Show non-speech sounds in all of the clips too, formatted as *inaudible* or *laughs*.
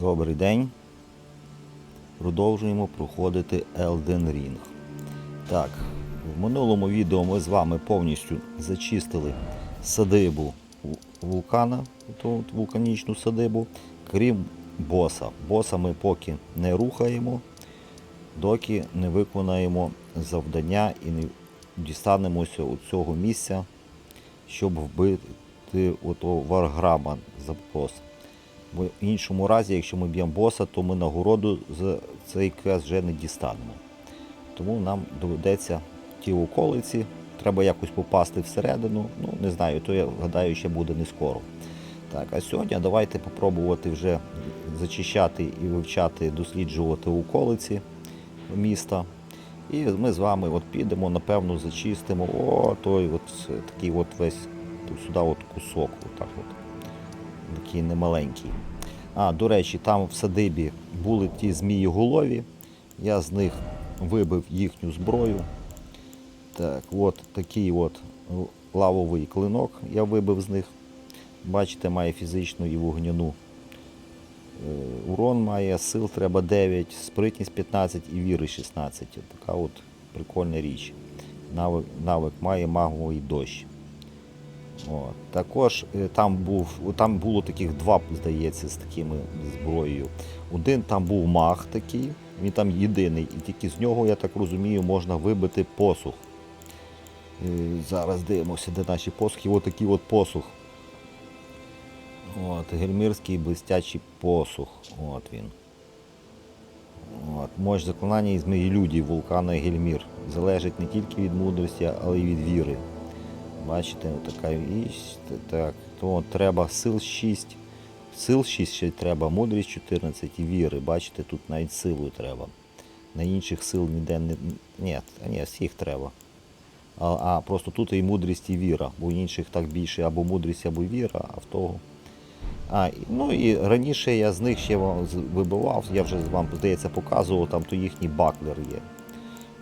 Добрий день. Продовжуємо проходити Elden Ring. Так, в минулому відео ми з вами повністю зачистили садибу вулкана, ту вулканічну садибу, крім боса. Боса ми поки не рухаємо, доки не виконаємо завдання і не дістанемося у цього місця, щоб вбити ото варграма за В іншому разі, якщо ми б'ємо боса, то ми нагороду за цей квест вже не дістанемо. Тому нам доведеться ті околиці, треба якось попасти всередину. Ну, не знаю, то я гадаю, ще буде не скоро. Так, а сьогодні давайте попробувати вже зачищати і вивчати, досліджувати околиці міста. І ми з вами от підемо, напевно, зачистимо. О, той от такий от весь сюди от кусок. Отак от такий немаленький. А, до речі, там в садибі були ті змії голові. Я з них вибив їхню зброю. Так, от такий от лавовий клинок я вибив з них. Бачите, має фізичну і вогняну. Е, Урон має, сил треба 9, спритність 15 і віри 16. Така от прикольна річ. Навик, навик має маговий дощ. От. Також е, там був, там було таких два, здається, з такими зброєю. Один там був маг такий, він там єдиний, і тільки з нього, я так розумію, можна вибити посух. Е, Зараз дивимося, де наші посухи. Ось такий от посух. От, гельмірський блистячий посух. От він. От, мощь заклинання із змеї вулкана Гельмір. Залежить не тільки від мудрості, але й від віри. Бачите, така вісь, так, то треба сил 6. Сил 6 ще треба, мудрість 14 і віри. Бачите, тут навіть силу треба. На інших сил ніде не. Ні, ні, всіх треба. А, а просто тут і мудрість, і віра. Бо в інших так більше або мудрість, або віра, а в того. А, ну і раніше я з них ще вам вибивав, я вже вам, здається, показував, там то їхній баклер є.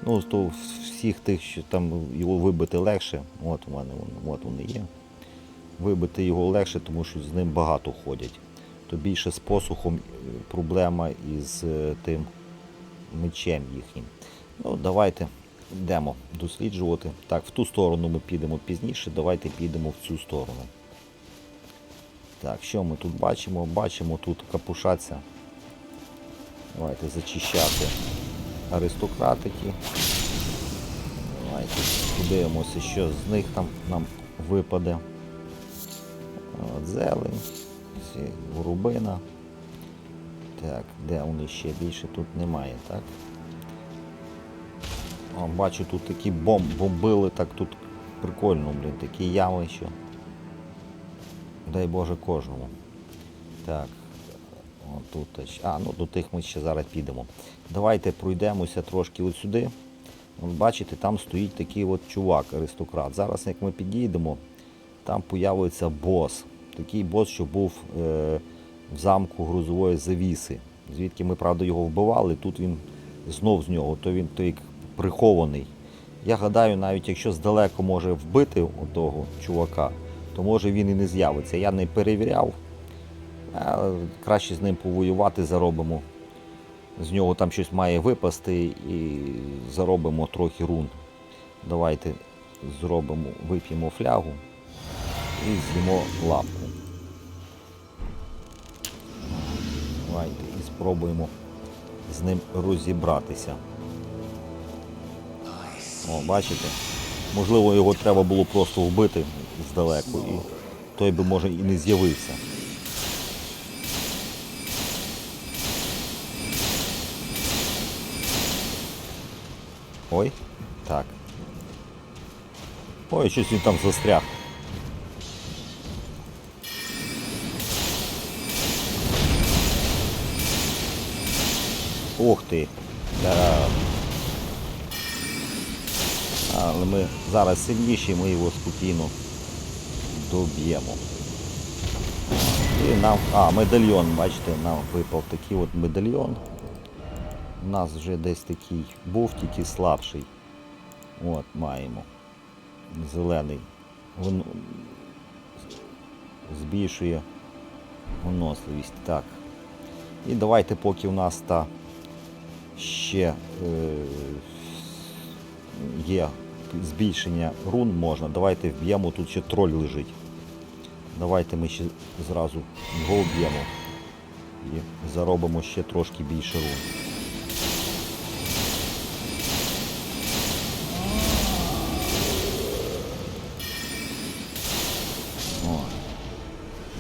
Ну, то всіх тих, що там його вибити легше, от у мене от вони є. Вибити його легше, тому що з ним багато ходять. То більше з посухом е, проблема із е, тим мечем їхнім. Ну, давайте йдемо досліджувати. Так, в ту сторону ми підемо пізніше, давайте підемо в цю сторону. Так, що ми тут бачимо? Бачимо тут капушаться. Давайте зачищати аристократики. Давайте подивимося, що з них там нам випаде. От, зелень, ці горобина. Так, де вони ще більше тут немає, так? О, бачу, тут такі бомб, бомбили, так тут прикольно, блін, такі ями, що. Дай Боже кожному. Так. Тут, а, ну до тих ми ще зараз підемо. Давайте пройдемося трошки от сюди. Бачите, там стоїть такий от чувак, аристократ. Зараз, як ми підійдемо, там появиться бос. Такий бос, що був е, в замку грузової завіси. Звідки ми, правда, його вбивали, тут він знов з нього, то він той прихований. Я гадаю, навіть якщо здалеку може вбити того чувака, то може він і не з'явиться. Я не перевіряв. А краще з ним повоювати заробимо. З нього там щось має випасти і заробимо трохи рун. Давайте зробимо, вип'ємо флягу і з'їмо лапку. Давайте і спробуємо з ним розібратися. О, бачите? Можливо, його треба було просто вбити здалеку, і той би може і не з'явився. Ой, так. Ой, щось він там застряг. Ух ти. Да. Але ми зараз сильніші, ми його спокійно доб'ємо. І нам... А, медальйон, бачите, нам випав такий от медальйон. У нас вже десь такий був, тільки слабший. От, маємо. Зелений. Він збільшує виносливість. Так. І давайте, поки у нас та ще е, є збільшення рун можна, давайте вб'ємо, тут ще троль лежить. Давайте ми ще зразу його вб'ємо і заробимо ще трошки більше рун.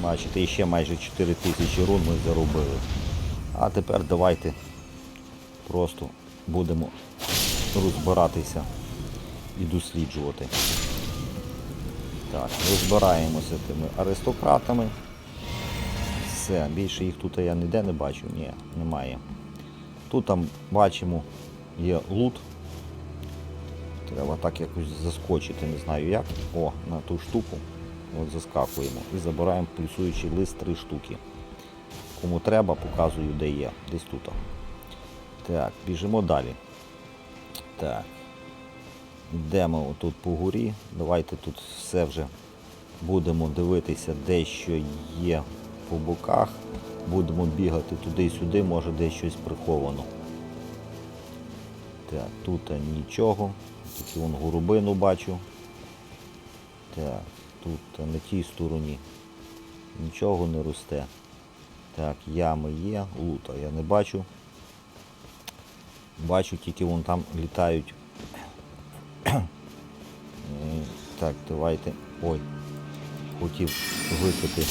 Бачите, ще майже 4 тисячі рун ми заробили. А тепер давайте просто будемо розбиратися і досліджувати. Так, розбираємося тими аристократами. Все, більше їх тут я ніде не бачу. Ні, немає. Тут там бачимо є лут. Треба так якось заскочити, не знаю як. О, на ту штуку. От заскакуємо і забираємо плюсуючий лист три штуки. Кому треба, показую, де є. Десь тут. Так, біжимо далі. Так. Йдемо отут по горі. Давайте тут все вже будемо дивитися, де що є по боках. Будемо бігати туди-сюди, може десь щось приховано. Так, тут нічого. Тільки вон горобину бачу. Так, тут на тій стороні нічого не росте. Так, ями є, лута я не бачу. Бачу, тільки вон там літають. *clears throat* Так, давайте. Ой, хотів випити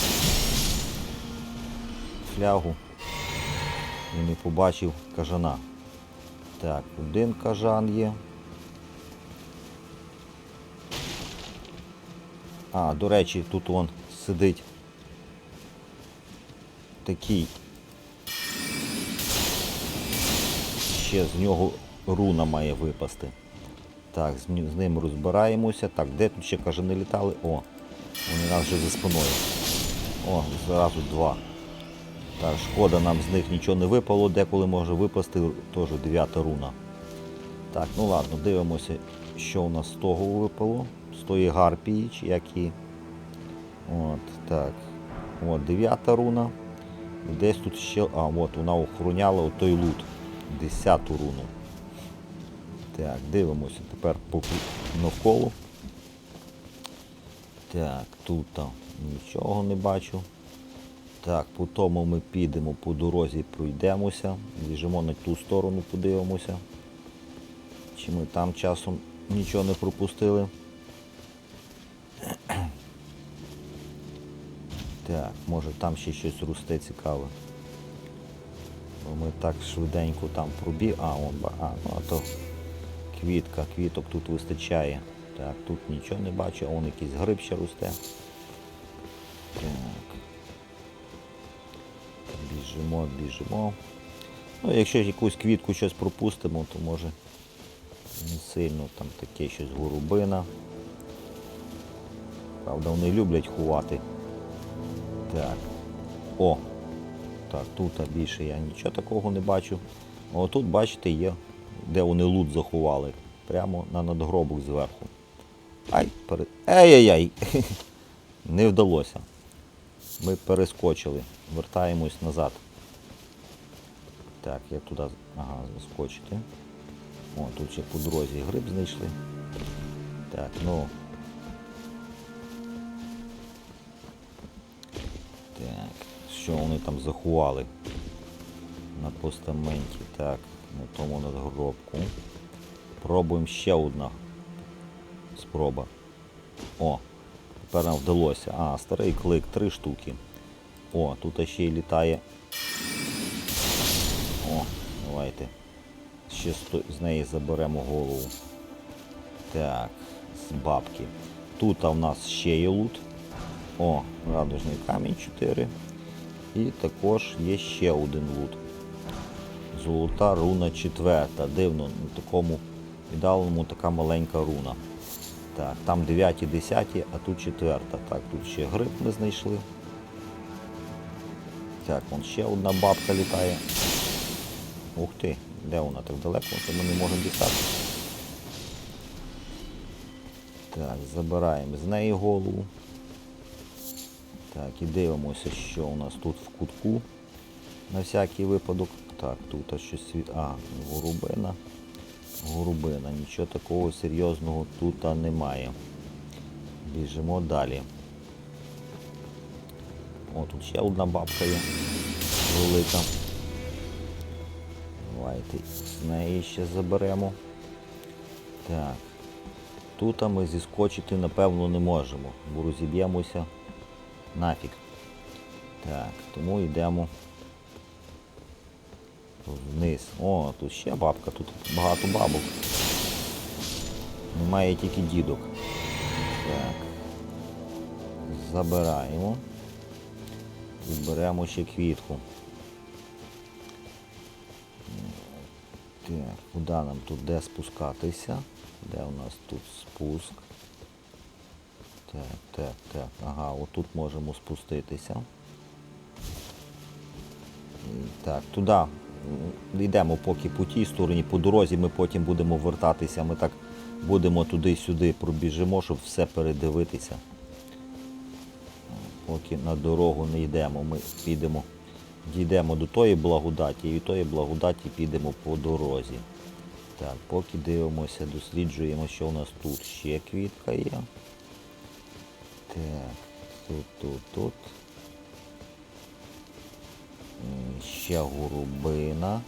флягу і не побачив кажана. Так, один кажан є. А, до речі, тут он сидить такий. Ще з нього руна має випасти. Так, з, ним розбираємося. Так, де тут ще кажани літали? О, вони нас вже за спиною. О, зразу два. Так, шкода, нам з них нічого не випало, деколи може випасти теж дев'ята руна. Так, ну ладно, дивимося, що у нас з того випало. Тої гарпії, як і. От, так. От, дев'ята руна. Десь тут ще. А, от вона охороняла той лут. Десяту руну. Так, дивимося тепер по навколо. Так, тут там нічого не бачу. Так, по тому ми підемо по дорозі, пройдемося. Біжимо на ту сторону, подивимося. Чи ми там часом нічого не пропустили. *clears throat* Так, може там ще щось росте цікаве. Бо ми так швиденько там пробіг. А, он, ба- а, ну а то квітка, квіток тут вистачає. Так, тут нічого не бачу, а вон якийсь гриб ще росте. Так. Біжимо, біжимо. Ну, якщо якусь квітку щось пропустимо, то може не сильно там таке щось голубина. Правда, вони люблять ховати. Так. О! Так, тут більше я нічого такого не бачу. А отут, бачите, є, де вони лут заховали. Прямо на надгробок зверху. Ай, пере... Ай-яй-яй! *laughs* Не вдалося. Ми перескочили. Вертаємось назад. Так, як туди ага, заскочити. О, тут ще по дорозі гриб знайшли. Так, ну. Так, що вони там заховали? На постаменті. Так, на тому надгробку. Пробуємо ще одна спроба. О, тепер нам вдалося. А, старий клик, три штуки. О, тут ще й літає. О, давайте. Ще з неї заберемо голову. Так, з бабки. Тут в нас ще є лут. О, радужний камінь 4. І також є ще один лут. Золота руна четверта. Дивно, на такому ідеальному така маленька руна. Так, там 9, 10, а тут четверта. Так, тут ще гриб ми знайшли. Так, вон ще одна бабка літає. Ух ти, де вона так далеко, то ми не можемо дістати. Так, забираємо з неї голову. Так, і дивимося, що у нас тут в кутку. На всякий випадок. Так, тут щось світ. А, голубина. Голубина. Нічого такого серйозного тут немає. Біжимо далі. О, тут ще одна бабка є. Велика. Давайте з неї ще заберемо. Так. Тут ми зіскочити, напевно, не можемо, бо розіб'ємося нафіг. Так, тому йдемо вниз. О, тут ще бабка, тут багато бабок. Немає тільки дідок. Так. Забираємо. І беремо ще квітку. Так, куди нам тут де спускатися? Де у нас тут спуск? Так, так, так. Ага, отут можемо спуститися. Так, туди йдемо поки по тій стороні, по дорозі ми потім будемо вертатися. Ми так будемо туди-сюди пробіжимо, щоб все передивитися. Поки на дорогу не йдемо, ми підемо, дійдемо до тої благодаті і від тої благодаті підемо по дорозі. Так, поки дивимося, досліджуємо, що у нас тут ще квітка є. Так, тут, тут, тут. Ще голубина.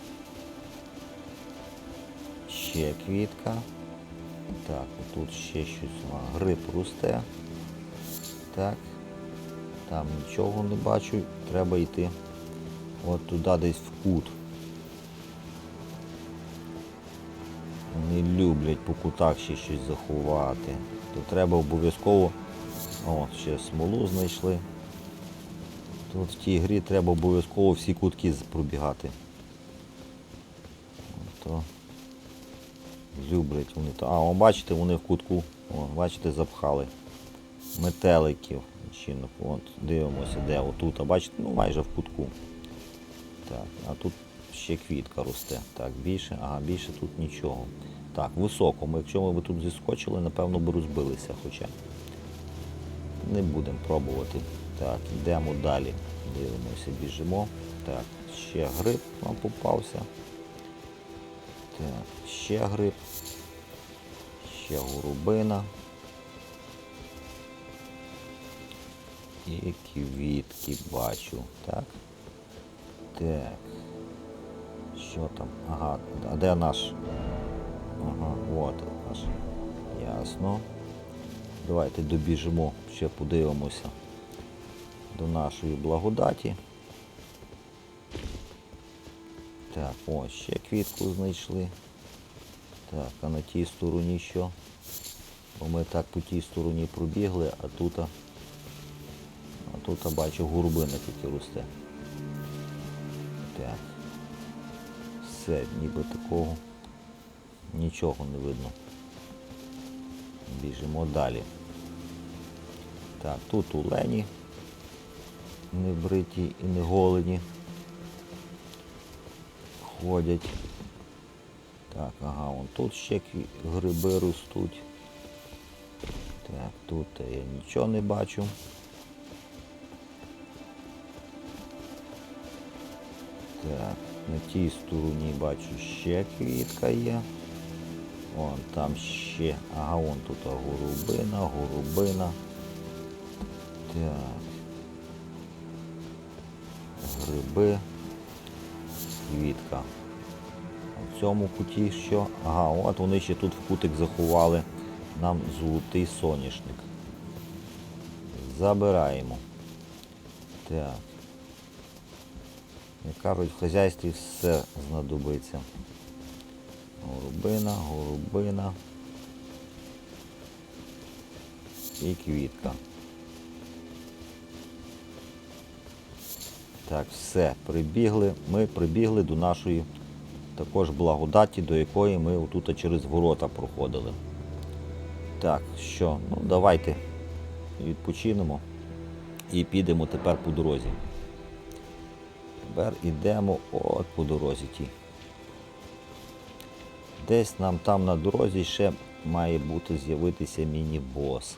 Ще квітка. Так, тут ще щось. Гриб росте. Так. Там нічого не бачу. Треба йти от туди десь в кут. Не люблять по кутах ще щось заховати. То треба обов'язково. О, ще смолу знайшли. Тут в тій грі треба обов'язково всі кутки пробігати. То люблять вони то. А, о, бачите, вони в кутку. О, бачите, запхали. Метеликів. Чинок. От, дивимося, де отут. А бачите, ну майже в кутку. Так, а тут ще квітка росте. Так, більше, ага, більше тут нічого. Так, високо. Ми, якщо ми б тут зіскочили, напевно б розбилися хоча. Не будемо пробувати. Так, йдемо далі. Дивимося, біжимо. Так, ще гриб нам попався. Так, ще гриб. Ще голубина. І квітки бачу. Так. Так. Що там? Ага, а де наш? Ага, от наш. Ясно. Давайте добіжимо, ще подивимося до нашої благодаті. Так, о, ще квітку знайшли. Так, а на тій стороні що? Бо ми так по тій стороні пробігли, а тут, а тут бачу гурбина тільки росте. Так. Все, ніби такого нічого не видно. Біжимо далі. Так, тут улені не бриті і не голені. Ходять. Так, ага, вон тут ще гриби ростуть. Так, тут я нічого не бачу. Так, на тій стороні бачу ще квітка є. Вон там ще. Ага, вон тут голубина, голубина. Так. Гриби. Квітка. У цьому куті що? Ага, от вони ще тут в кутик заховали нам золотий соняшник. Забираємо. Так. Як кажуть, в хазяйстві все знадобиться. Голубина, голубина і квітка. Так, все, прибігли. Ми прибігли до нашої також благодаті, до якої ми отут через ворота проходили. Так, що, ну давайте відпочинемо і підемо тепер по дорозі. Тепер йдемо от по дорозі ті. Десь нам там на дорозі ще має бути з'явитися міні-бос.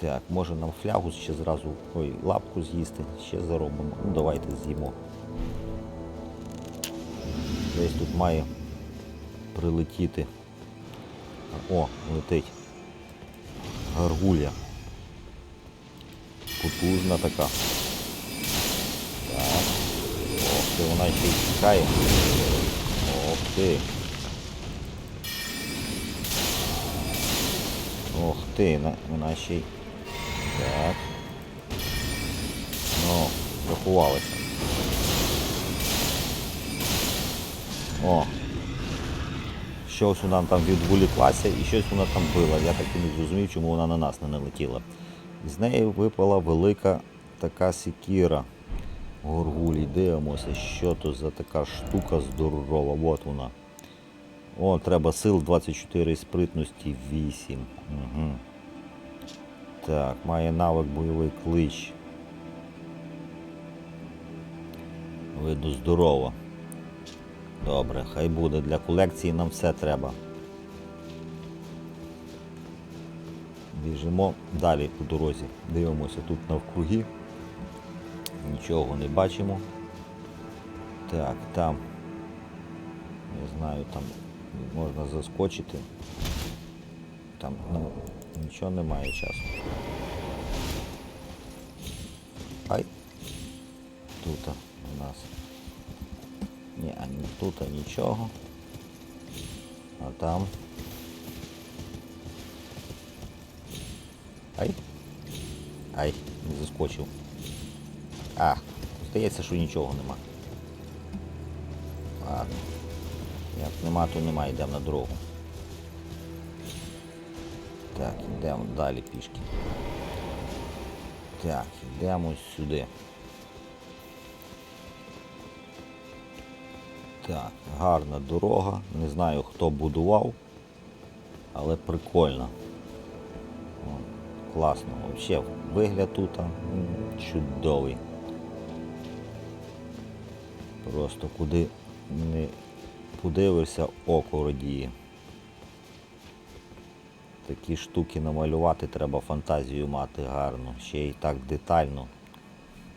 Так, може нам флягу ще зразу. Ой, лапку з'їсти, ще заробимо. Ну давайте з'їмо. Десь тут має прилетіти. О, летить. Гаргуля. Потужна така. Так. Ох ти, вона ще й тікає. Ти. Ти, на- вона ще. Так. Ну, заховалася. О. Щось вона там відволіклася і щось вона там била. Я так і не зрозумів, чому вона на нас не налетіла. З неї випала велика така сікіра. Горгулі, дивимося, що то за така штука здорова. От вона. О, треба сил 24 і спритності 8. Угу. Так, має навик бойовий клич. Видно здорово. Добре, хай буде. Для колекції нам все треба. Біжимо далі по дорозі. Дивимося тут навкруги. Нічого не бачимо. Так, там. Не знаю, там можна заскочити. Там ну, нічого немає часу. Ай. Тут у нас. Ні, а тут нічого. А там. Ай. Ай, не заскочив. А, здається, що нічого нема. Ладно. Як нема, то нема, йдемо на дорогу. Так, йдемо далі пішки. Так, йдемо сюди. Так, гарна дорога. Не знаю хто будував, але прикольно. Класно. Взагалі, вигляд тут чудовий. Просто куди не подивишся, око радіє. Такі штуки намалювати треба фантазію мати гарну. Ще й так детально.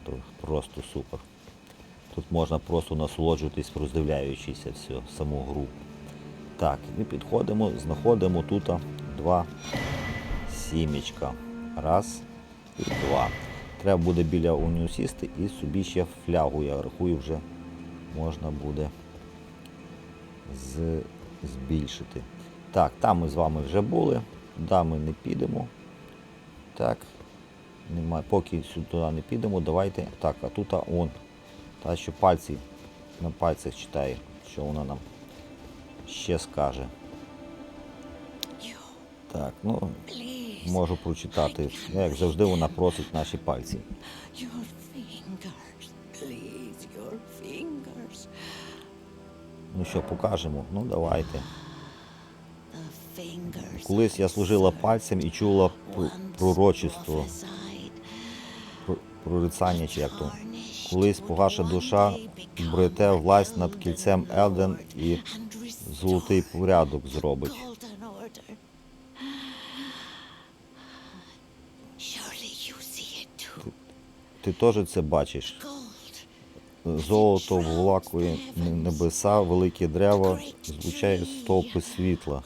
То просто супер. Тут можна просто насолоджуватись, роздивляючись все, саму гру. Так, і підходимо, знаходимо тут два сімечка. Раз і два. Треба буде біля унію сісти і собі ще флягу, я рахую, вже можна буде з... збільшити. Так, там ми з вами вже були, да, ми не підемо. Так, немає. Поки сюди не підемо, давайте. Так, а тут он. Та що пальці на пальцях читає, що вона нам ще скаже. Так, ну можу прочитати. Як завжди вона просить наші пальці. Ну що, покажемо? Ну давайте. Колись я служила пальцем і чула пр- пророчество, пр- прорицання чи як то. Колись погаша душа обрете власть над кільцем Елден і золотий порядок зробить. Ти теж це бачиш. Золото влакує небеса, великі дерева, звучає стовпи світла.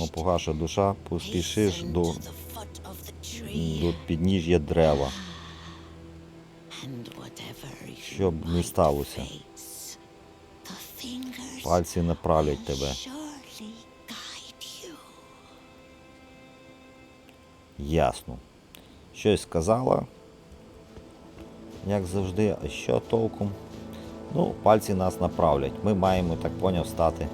О, погаша душа, поспішиш до, до підніжжя дерева. Щоб не сталося. Пальці направлять тебе. Ясно. Щось сказала, як завжди, а що толком? Ну, пальці нас направлять. Ми маємо, так поняв, стати,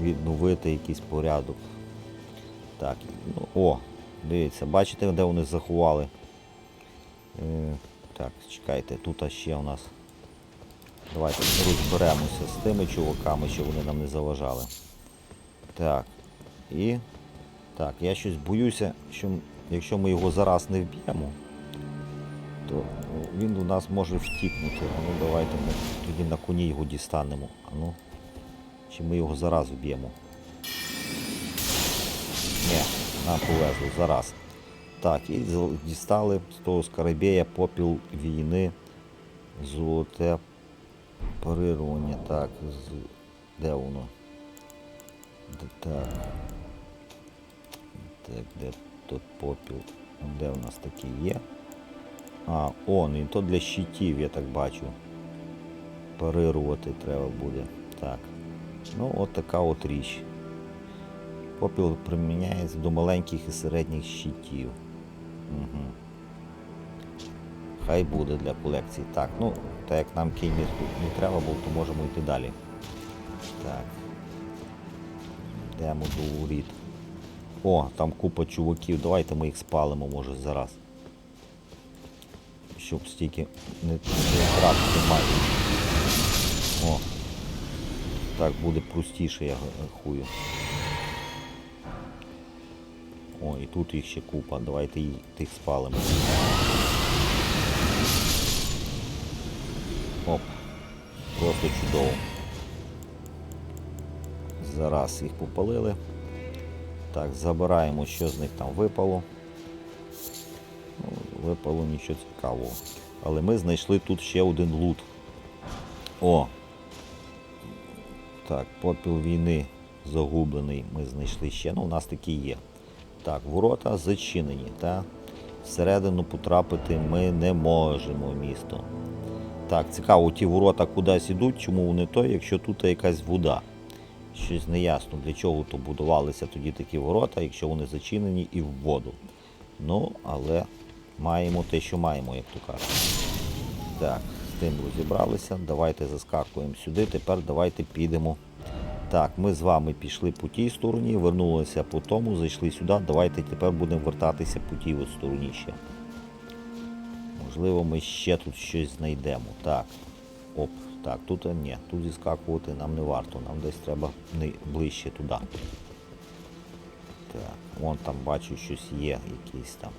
відновити якийсь порядок. Так, ну, о, дивіться, бачите, де вони заховали? Е, так, чекайте, тут ще у нас. Давайте розберемося з тими чуваками, що вони нам не заважали. Так. І так, я щось боюся, що якщо ми його зараз не вб'ємо, то ну, він у нас може втікнути. А ну давайте ми тоді на коні його дістанемо. А ну. Чи ми його зараз вб'ємо? Ні, нам повезло зараз. Так, і дістали з того скарабея попіл війни. Золоте парирування. Так, з... де воно? Так. Так, де тут попіл? Де в нас такий є? А, он, і то для щитів, я так бачу. Парирувати треба буде. Так. Ну, от така от річ. Попіл приміняється до маленьких і середніх щитів. Угу. Хай буде для колекції. Так, ну, так як нам кінь не, не треба було, то можемо йти далі. Так. Йдемо до урід. О, там купа чуваків. Давайте ми їх спалимо, може, зараз. Щоб стільки не, втратити магії. О. Так буде простіше, я рахую. О, і тут їх ще купа. Давайте їх тих спалимо. Оп. Просто чудово. Зараз їх попалили. Так, забираємо, що з них там випало. Ну, випало нічого цікавого. Але ми знайшли тут ще один лут. О! Так, попіл війни загублений ми знайшли ще. Ну, у нас такі є. Так, ворота зачинені, та всередину потрапити ми не можемо місто. Так, цікаво, ті ворота кудись ідуть, чому вони то, якщо тут якась вода. Щось неясно, для чого то будувалися тоді такі ворота, якщо вони зачинені і в воду. Ну, але маємо те, що маємо, як то кажуть. Так, з тим розібралися. Давайте заскакуємо сюди. Тепер давайте підемо. Так, ми з вами пішли по тій стороні, вернулися по тому, зайшли сюди. Давайте тепер будемо вертатися по тій от стороні ще. Можливо, ми ще тут щось знайдемо. Так. Оп, так, тут ні, тут зіскакувати нам не варто, нам десь треба ближче туди. Так, вон там бачу щось є, якісь там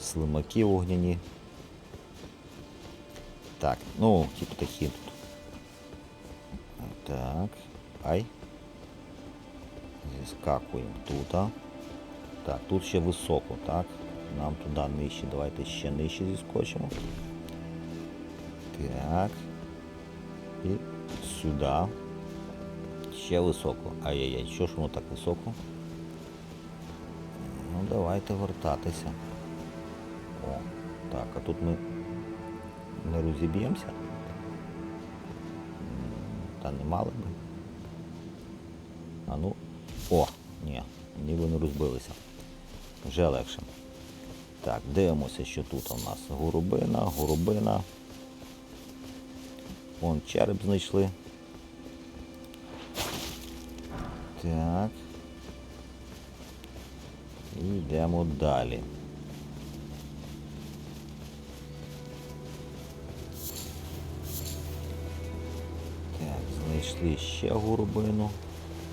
слимаки вогняні. Так, ну, ті птахи тут. Так, ай. Зіскакуємо тут. Так, тут ще високо, так. Нам туди нижче. Давайте ще нижче зіскочимо. Так. І сюди. Ще високо. Ай-яй-яй, що ж воно так високо? Ну давайте вертатися. О, так, а тут ми не розіб'ємося. Та не мали би. А ну. О, ні, ніби не розбилися. Вже легше. Так, дивимося, що тут у нас. Горобина, горобина. Вон череп знайшли. Так. І йдемо далі. Так, знайшли ще горобину.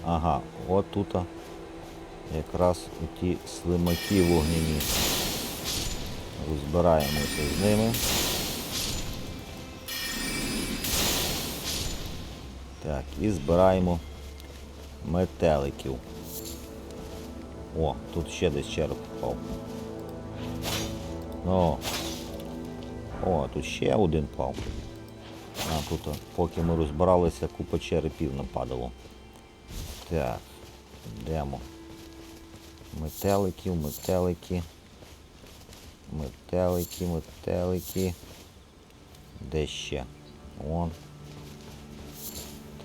Ага, от тут якраз ті слимаки вогняні. Розбираємося з ними. Так, і збираємо метеликів. О, тут ще десь череп впав. О, о, тут ще один впав. А тут, поки ми розбиралися, купа черепів нападало. Так, йдемо. Метеликів, метелики. Метелики, метелики. Де ще? Вон.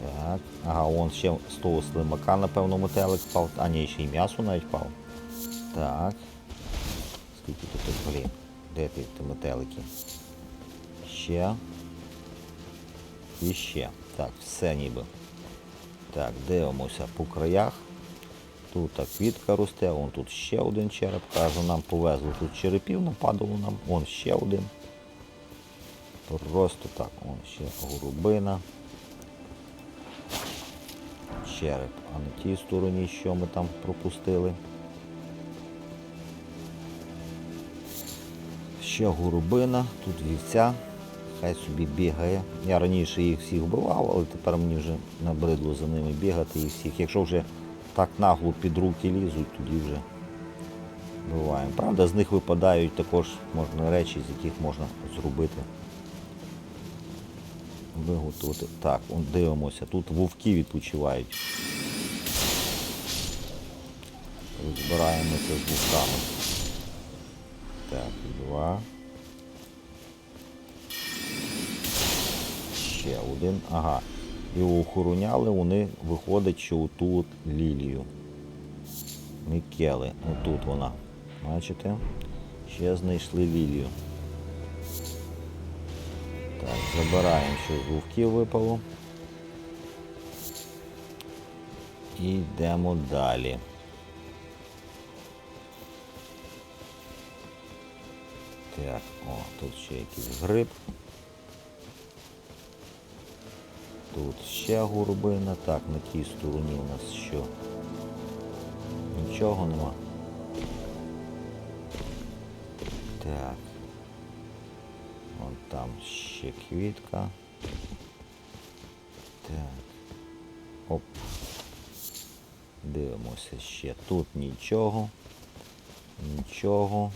Так. Ага, вон ще з того слимака, напевно, метелик впав. А ні, ще й м'ясо навіть впав. Так. Скільки тут блін? Де ти, ти метелики? Ще. І ще. Так, все ніби. Так, дивимося по краях. Тут так квітка росте, вон тут ще один череп. Кажу, нам повезло тут черепів, нападало нам. Вон ще один. Просто так, вон ще голубина. Череп, а на тій стороні, що ми там пропустили. Ще голубина, тут вівця. хай собі бігає. Я раніше їх всіх вбивав, але тепер мені вже набридло за ними бігати і всіх. Якщо вже так нагло під руки лізуть, тоді вже вбиваємо. Правда, з них випадають також можна речі, з яких можна зробити. Виготовити. Так, он дивимося. Тут вовки відпочивають. Розбираємося з вовками. Так, два. Ще один. Ага. І охороняли вони, виходить, що оту от лілію. Мікели. Отут вона. Бачите? Ще знайшли лілію. Так, забираємо, що з вовків випало. І йдемо далі. Так, о, тут ще якийсь гриб. Тут ще гурбина. Так, на тій стороні у нас що? Нічого нема. Так. Там ще квітка. Так. Оп. Дивимося ще. Тут нічого. Нічого.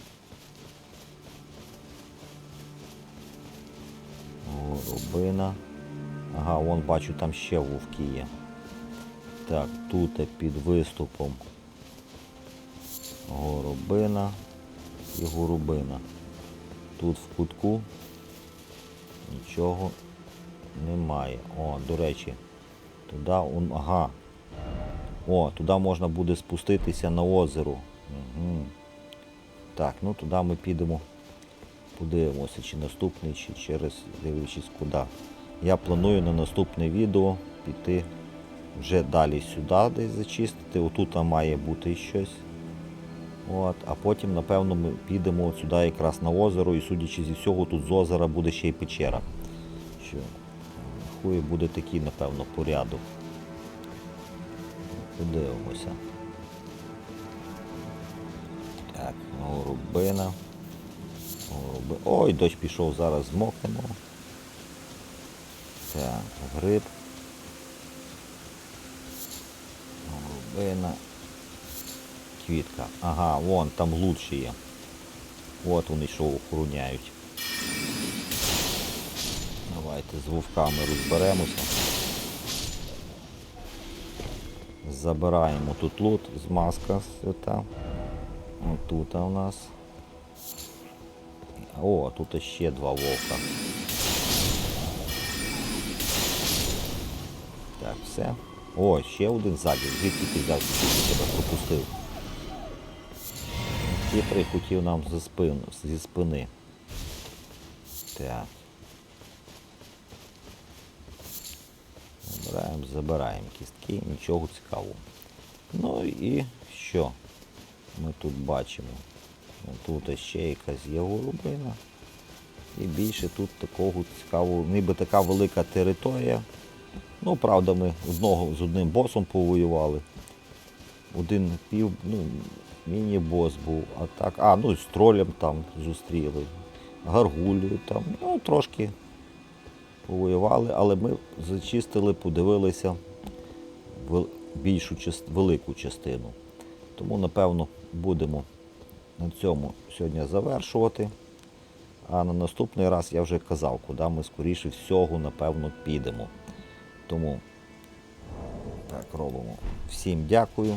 Горобина. Ага, вон бачу, там ще вовки є. Так, тут під виступом горобина і горобина. Тут в кутку нічого немає. О, до речі, туди он, ага. О, туди можна буде спуститися на озеро. Угу. Так, ну туди ми підемо, подивимося, чи наступний, чи через дивлячись куди. Я планую на наступне відео піти вже далі сюди десь зачистити. Отут має бути щось. От, а потім, напевно, ми підемо сюди якраз на озеро і судячи зі всього, тут з озера буде ще й печера. Що хує буде такий, напевно, порядок. Подивимося. Так, горобина. Горуби... Ой, дощ пішов, зараз змокнемо. Так, гриб. Горобина. Квітка. Ага, вон, там лучше є. От вони що охороняють. Давайте з вовками розберемося. Забираємо тут лут з маска свята. Отут у нас. О, тут ще два вовка. Так, все. О, ще один ззаді. Звідки ти взяв, тебе пропустив? Хитрий хотів нам зі спин, зі спини. Так. Забираємо, забираємо кістки, нічого цікавого. Ну і що ми тут бачимо? Тут ще якась є голубина. І більше тут такого цікавого, ніби така велика територія. Ну, правда, ми одного з одним босом повоювали. Один пів, ну, міні-бос був, а так, а, ну і з тролем там зустріли, гаргулію там, ну, трошки повоювали, але ми зачистили, подивилися більшу велику частину. Тому, напевно, будемо на цьому сьогодні завершувати. А на наступний раз я вже казав, куди ми скоріше всього, напевно, підемо. Тому так робимо. Всім дякую,